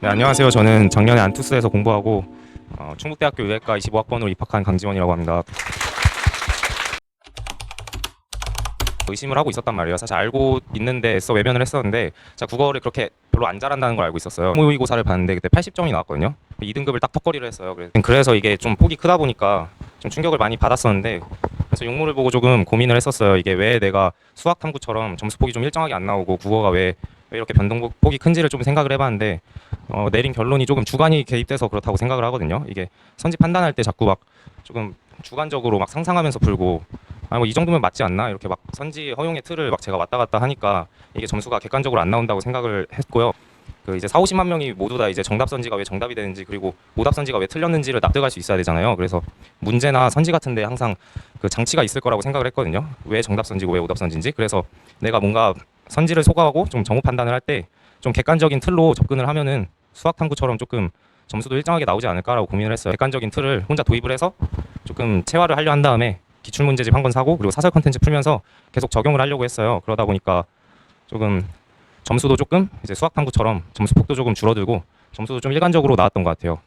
네, 안녕하세요. 저는 작년에 안투스에서 공부하고 어, 충북대학교 의학과 25학번으로 입학한 강지원이라고 합니다. 의심을 하고 있었단 말이에요. 사실 알고 있는데 애써 외면을 했었는데 제가 국어를 그렇게 별로 안 잘한다는 걸 알고 있었어요. 모의고사를 봤는데 그때 80점이 나왔거든요. 2등급을 딱 턱걸이를 했어요. 그래서- 이게 좀 폭이 크다 보니까 좀 충격을 많이 받았었는데 그래서 용모를 보고 조금 고민을 했었어요. 이게 왜 내가 수학 탐구처럼 점수 폭이 좀 일정하게 안 나오고 국어가 왜, 왜 이렇게 변동폭이 큰지를 좀 생각을 해봤는데 어, 내린 결론이 조금 주관이 개입돼서 그렇다고 생각을 하거든요. 이게 선지 판단할 때 자꾸 막 조금 주관적으로 막 상상하면서 풀고 아 뭐 이 정도면 맞지 않나 이렇게 막 선지 허용의 틀을 막 제가 왔다 갔다 하니까 이게 점수가 객관적으로 안 나온다고 생각을 했고요. 그 이제 4, 50만 명이 모두 다 이제 정답 선지가 왜 정답이 되는지 그리고 오답 선지가 왜 틀렸는지를 납득할 수 있어야 되잖아요. 그래서 문제나 선지 같은데 항상 그 장치가 있을 거라고 생각을 했거든요. 왜 정답 선지고 왜 오답 선지인지. 그래서 내가 뭔가 선지를 소거하고 좀 정보 판단을 할 때 좀 객관적인 틀로 접근을 하면은 수학 탐구처럼 조금 점수도 일정하게 나오지 않을까라고 고민을 했어요. 객관적인 틀을 혼자 도입을 해서 조금 체화를 하려 한 다음에 기출 문제집 한 권 사고 그리고 사설 컨텐츠 풀면서 계속 적용을 하려고 했어요. 그러다 보니까 조금 점수도 조금 이제 수학 탐구처럼 점수 폭도 조금 줄어들고 점수도 좀 일관적으로 나왔던 것 같아요.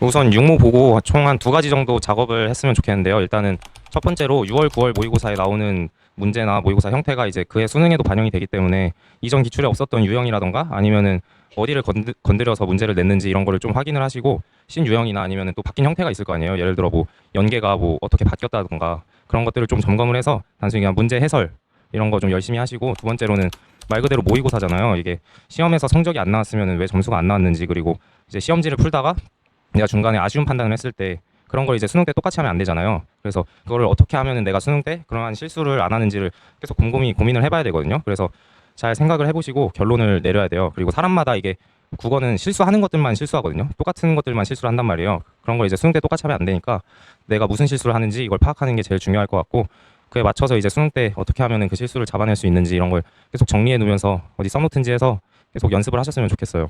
우선 육모 보고 총 한 두 가지 정도 작업을 했으면 좋겠는데요. 일단은 첫 번째로 6월, 9월 모의고사에 나오는 문제나 모의고사 형태가 이제 그해 수능에도 반영이 되기 때문에 이전 기출에 없었던 유형이라던가 아니면은 어디를 건드, 건드 려서 문제를 냈는지 이런 거를 좀 확인을 하시고 신유형이나 아니면은 또 바뀐 형태가 있을 거 아니에요. 예를 들어 뭐 연계가 뭐 어떻게 바뀌었다던가 그런 것들을 좀 점검을 해서 단순히 그냥 문제 해설 이런 거 좀 열심히 하시고 두 번째로는 말 그대로 모의고사잖아요. 이게 시험에서 성적이 안 나왔으면 왜 점수가 안 나왔는지 그리고 이제 시험지를 풀다가 내가 중간에 아쉬운 판단을 했을 때 그런 걸 이제 수능 때 똑같이 하면 안 되잖아요. 그래서 그거를 어떻게 하면은 내가 수능 때 그러한 실수를 안 하는지를 계속 곰곰이 고민을 해봐야 되거든요. 그래서 잘 생각을 해보시고 결론을 내려야 돼요. 그리고 사람마다 이게 국어는 실수하는 것들만 실수하거든요. 똑같은 것들만 실수를 한단 말이에요. 그런 걸 이제 수능 때 똑같이 하면 안 되니까 내가 무슨 실수를 하는지 이걸 파악하는 게 제일 중요할 것 같고 그에 맞춰서 이제 수능 때 어떻게 하면은 그 실수를 잡아낼 수 있는지 이런 걸 계속 정리해 놓으면서 어디 써놓든지 해서 계속 연습을 하셨으면 좋겠어요.